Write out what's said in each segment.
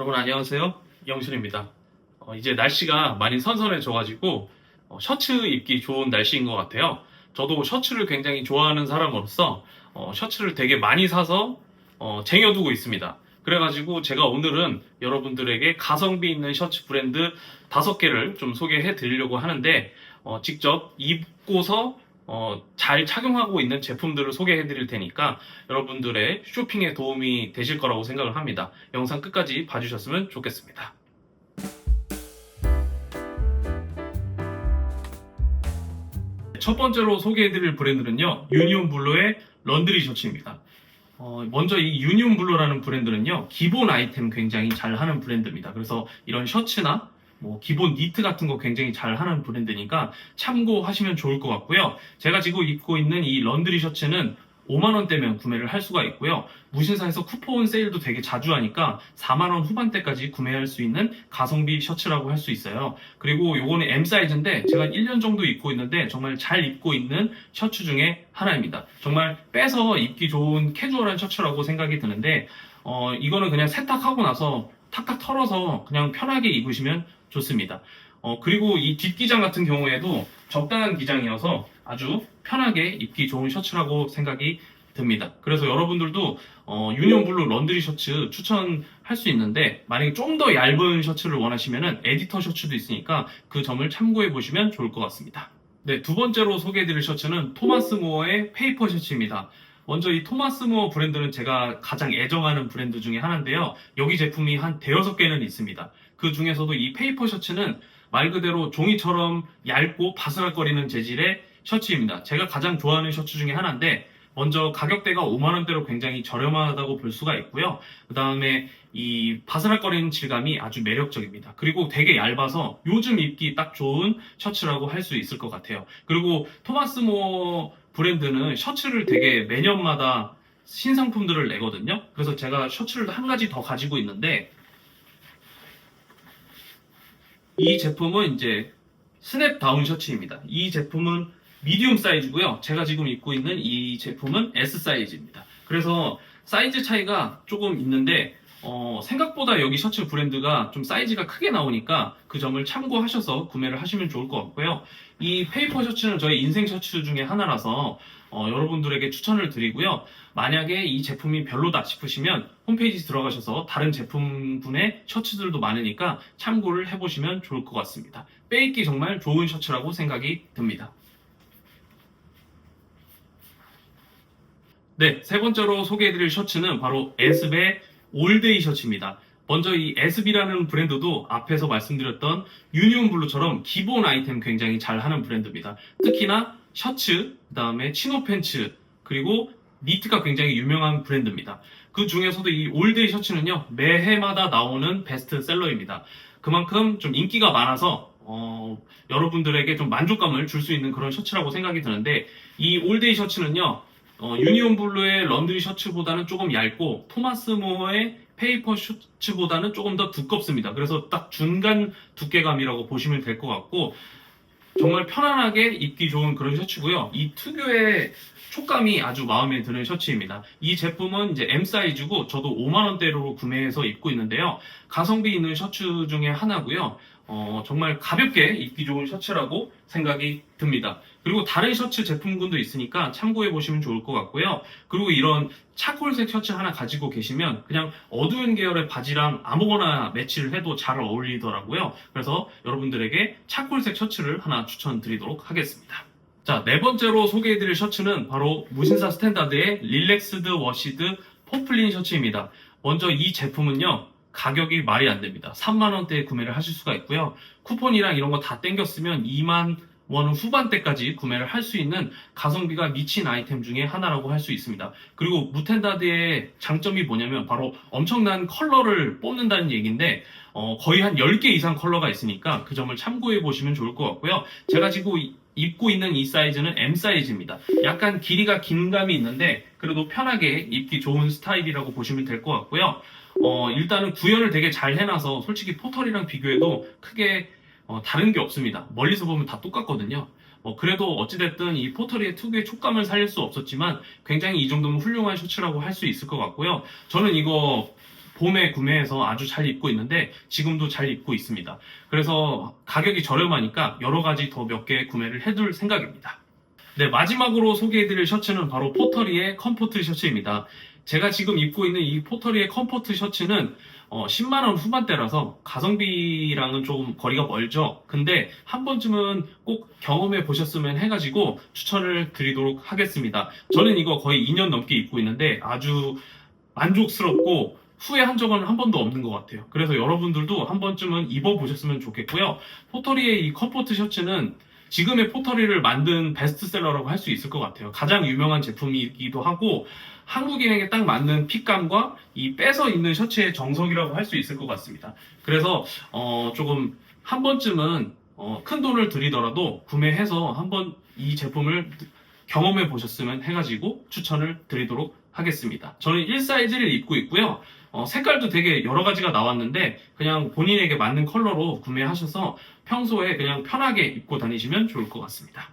여러분 안녕하세요. 영순입니다. 어, 이제 날씨가 많이 선선해져가지고 어, 셔츠 입기 좋은 날씨인 것 같아요. 저도 셔츠를 굉장히 좋아하는 사람으로서 어, 셔츠를 되게 많이 사서 어, 쟁여두고 있습니다. 그래가지고 제가 오늘은 여러분들에게 가성비 있는 셔츠 브랜드 다섯 개를 좀 소개해 드리려고 하는데 어, 직접 입고서 어, 잘 착용하고 있는 제품들을 소개해 드릴 테니까 여러분들의 쇼핑에 도움이 되실 거라고 생각을 합니다. 영상 끝까지 봐주셨으면 좋겠습니다. 첫 번째로 소개해드릴 브랜드는요, 유니온 블루의 런드리 셔츠입니다. 어, 먼저 이 유니온 블루라는 브랜드는요, 기본 아이템 굉장히 잘 하는 브랜드입니다. 그래서 이런 셔츠나 뭐 기본 니트 같은 거 굉장히 잘 하는 브랜드니까 참고하시면 좋을 것 같고요. 제가 지금 입고 있는 이 런드리 셔츠는 5만원대면 구매를 할 수가 있고요. 무신사에서 쿠폰 세일도 되게 자주 하니까 4만원 후반대까지 구매할 수 있는 가성비 셔츠라고 할 수 있어요. 그리고 요거는 M 사이즈인데 제가 1년 정도 입고 있는데 정말 잘 입고 있는 셔츠 중에 하나입니다. 정말 빼서 입기 좋은 캐주얼한 셔츠라고 생각이 드는데 어, 이거는 그냥 세탁하고 나서 탁탁 털어서 그냥 편하게 입으시면 좋습니다. 어, 그리고 이 뒷기장 같은 경우에도 적당한 기장이어서 아주 편하게 입기 좋은 셔츠라고 생각이 듭니다. 그래서 여러분들도 어, 유니온 블루 런드리 셔츠 추천할 수 있는데 만약에 좀 더 얇은 셔츠를 원하시면은 에디터 셔츠도 있으니까 그 점을 참고해 보시면 좋을 것 같습니다. 네, 두 번째로 소개해드릴 셔츠는 토마스 모어의 페이퍼 셔츠입니다. 먼저 이 토마스 모어 브랜드는 제가 가장 애정하는 브랜드 중에 하나인데요. 여기 제품이 한 대여섯 개는 있습니다. 그 중에서도 이 페이퍼 셔츠는 말 그대로 종이처럼 얇고 바스락거리는 재질의 셔츠입니다. 제가 가장 좋아하는 셔츠 중에 하나인데 먼저 가격대가 5만원대로 굉장히 저렴하다고 볼 수가 있고요. 그 다음에 이 바스락거리는 질감이 아주 매력적입니다. 그리고 되게 얇아서 요즘 입기 딱 좋은 셔츠라고 할 수 있을 것 같아요. 그리고 토마스 모어 브랜드는 셔츠를 되게 매년마다 신상품들을 내거든요. 그래서 제가 셔츠를 한 가지 더 가지고 있는데 이 제품은 이제 스냅 다운 셔츠입니다. 이 제품은 미디움 사이즈고요. 제가 지금 입고 있는 이 제품은 S 사이즈입니다. 그래서 사이즈 차이가 조금 있는데 어, 생각보다 여기 셔츠 브랜드가 좀 사이즈가 크게 나오니까 그 점을 참고하셔서 구매를 하시면 좋을 것 같고요. 이 페이퍼 셔츠는 저의 인생 셔츠 중에 하나라서 어, 여러분들에게 추천을 드리고요. 만약에 이 제품이 별로다 싶으시면 홈페이지 들어가셔서 다른 제품군의 셔츠들도 많으니까 참고를 해보시면 좋을 것 같습니다. 빼입기 정말 좋은 셔츠라고 생각이 듭니다. 네, 세 번째로 소개해드릴 셔츠는 바로 에스베 올데이 셔츠입니다. 먼저 이 에스비라는 브랜드도 앞에서 말씀드렸던 유니온 블루처럼 기본 아이템 굉장히 잘 하는 브랜드입니다. 특히나 셔츠, 그 다음에 치노 팬츠, 그리고 니트가 굉장히 유명한 브랜드입니다. 그 중에서도 이 올데이 셔츠는요, 매해마다 나오는 베스트셀러입니다. 그만큼 좀 인기가 많아서, 어, 여러분들에게 좀 만족감을 줄 수 있는 그런 셔츠라고 생각이 드는데, 이 올데이 셔츠는요, 어, 유니온 블루의 런드리 셔츠보다는 조금 얇고, 토마스 모어의 페이퍼 셔츠보다는 조금 더 두껍습니다. 그래서 딱 중간 두께감이라고 보시면 될 것 같고, 정말 편안하게 입기 좋은 그런 셔츠고요. 이 특유의 촉감이 아주 마음에 드는 셔츠입니다. 이 제품은 이제 M 사이즈고 저도 5만 원대로 구매해서 입고 있는데요. 가성비 있는 셔츠 중에 하나고요. 어, 정말 가볍게 입기 좋은 셔츠라고 생각이 듭니다. 그리고 다른 셔츠 제품군도 있으니까 참고해 보시면 좋을 것 같고요. 그리고 이런 차콜색 셔츠 하나 가지고 계시면 그냥 어두운 계열의 바지랑 아무거나 매치를 해도 잘 어울리더라고요. 그래서 여러분들에게 차콜색 셔츠를 하나 추천드리도록 하겠습니다. 자, 네 번째로 소개해드릴 셔츠는 바로 무신사 스탠다드의 릴렉스드 워시드 포플린 셔츠입니다. 먼저 이 제품은요, 가격이 말이 안 됩니다. 3만 원대에 구매를 하실 수가 있고요. 쿠폰이랑 이런 거 다 땡겼으면 2만 원 후반대까지 구매를 할 수 있는 가성비가 미친 아이템 중에 하나라고 할 수 있습니다. 그리고 무텐다드의 장점이 뭐냐면 바로 엄청난 컬러를 뽑는다는 얘기인데 어, 거의 한 10개 이상 컬러가 있으니까 그 점을 참고해 보시면 좋을 것 같고요. 제가 지금 이- 입고 있는 이 사이즈는 M 사이즈입니다. 약간 길이가 긴 감이 있는데 그래도 편하게 입기 좋은 스타일이라고 보시면 될 것 같고요. 어, 일단은 구현을 되게 잘 해놔서 솔직히 포털이랑 비교해도 크게 어, 다른 게 없습니다. 멀리서 보면 다 똑같거든요. 어, 그래도 어찌됐든 이 포털의 특유의 촉감을 살릴 수 없었지만 굉장히 이 정도면 훌륭한 셔츠라고 할 수 있을 것 같고요. 저는 이거 봄에 구매해서 아주 잘 입고 있는데 지금도 잘 입고 있습니다. 그래서 가격이 저렴하니까 여러 가지 더 몇 개 구매를 해둘 생각입니다. 네, 마지막으로 소개해드릴 셔츠는 바로 포터리의 컴포트 셔츠입니다. 제가 지금 입고 있는 이 포터리의 컴포트 셔츠는 어, 10만원 후반대라서 가성비랑은 조금 거리가 멀죠. 근데 한 번쯤은 꼭 경험해 보셨으면 해가지고 추천을 드리도록 하겠습니다. 저는 이거 거의 2년 넘게 입고 있는데 아주 만족스럽고 후회한 적은 한 번도 없는 것 같아요. 그래서 여러분들도 한 번쯤은 입어보셨으면 좋겠고요. 포터리의 이 컴포트 셔츠는 지금의 포터리를 만든 베스트셀러라고 할 수 있을 것 같아요. 가장 유명한 제품이기도 하고 한국인에게 딱 맞는 핏감과 이 빼서 입는 셔츠의 정석이라고 할 수 있을 것 같습니다. 그래서 어, 조금 한 번쯤은 어, 큰 돈을 들이더라도 구매해서 한번 이 제품을 경험해 보셨으면 해가지고 추천을 드리도록 하겠습니다. 저는 1 사이즈를 입고 있고요. 어, 색깔도 되게 여러 가지가 나왔는데 그냥 본인에게 맞는 컬러로 구매하셔서 평소에 그냥 편하게 입고 다니시면 좋을 것 같습니다.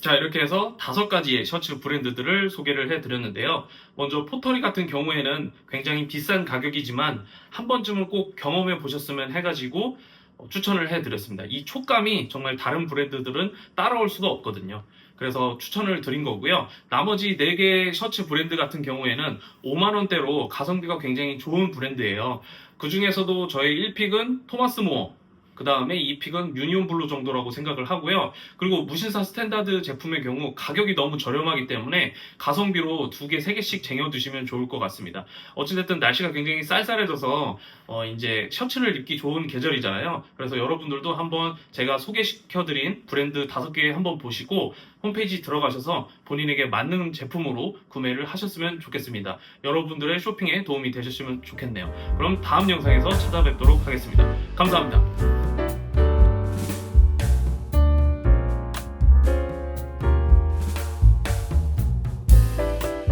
자, 이렇게 해서 다섯 가지의 셔츠 브랜드들을 소개를 해드렸는데요. 먼저 포터리 같은 경우에는 굉장히 비싼 가격이지만 한 번쯤은 꼭 경험해 보셨으면 해가지고 어, 추천을 해드렸습니다. 이 촉감이 정말 다른 브랜드들은 따라올 수가 없거든요. 그래서 추천을 드린 거고요. 나머지 4개 셔츠 브랜드 같은 경우에는 5만원대로 가성비가 굉장히 좋은 브랜드예요. 그 중에서도 저의 1픽은 토마스 모어, 그 다음에 2픽은 유니온 블루 정도라고 생각을 하고요. 그리고 무신사 스탠다드 제품의 경우 가격이 너무 저렴하기 때문에 가성비로 두 개, 세 개씩 쟁여두시면 좋을 것 같습니다. 어찌됐든 날씨가 굉장히 쌀쌀해져서 어, 이제 셔츠를 입기 좋은 계절이잖아요. 그래서 여러분들도 한번 제가 소개시켜드린 브랜드 다섯 개 한번 보시고 홈페이지 들어가셔서 본인에게 맞는 제품으로 구매를 하셨으면 좋겠습니다. 여러분들의 쇼핑에 도움이 되셨으면 좋겠네요. 그럼 다음 영상에서 찾아뵙도록 하겠습니다. 감사합니다.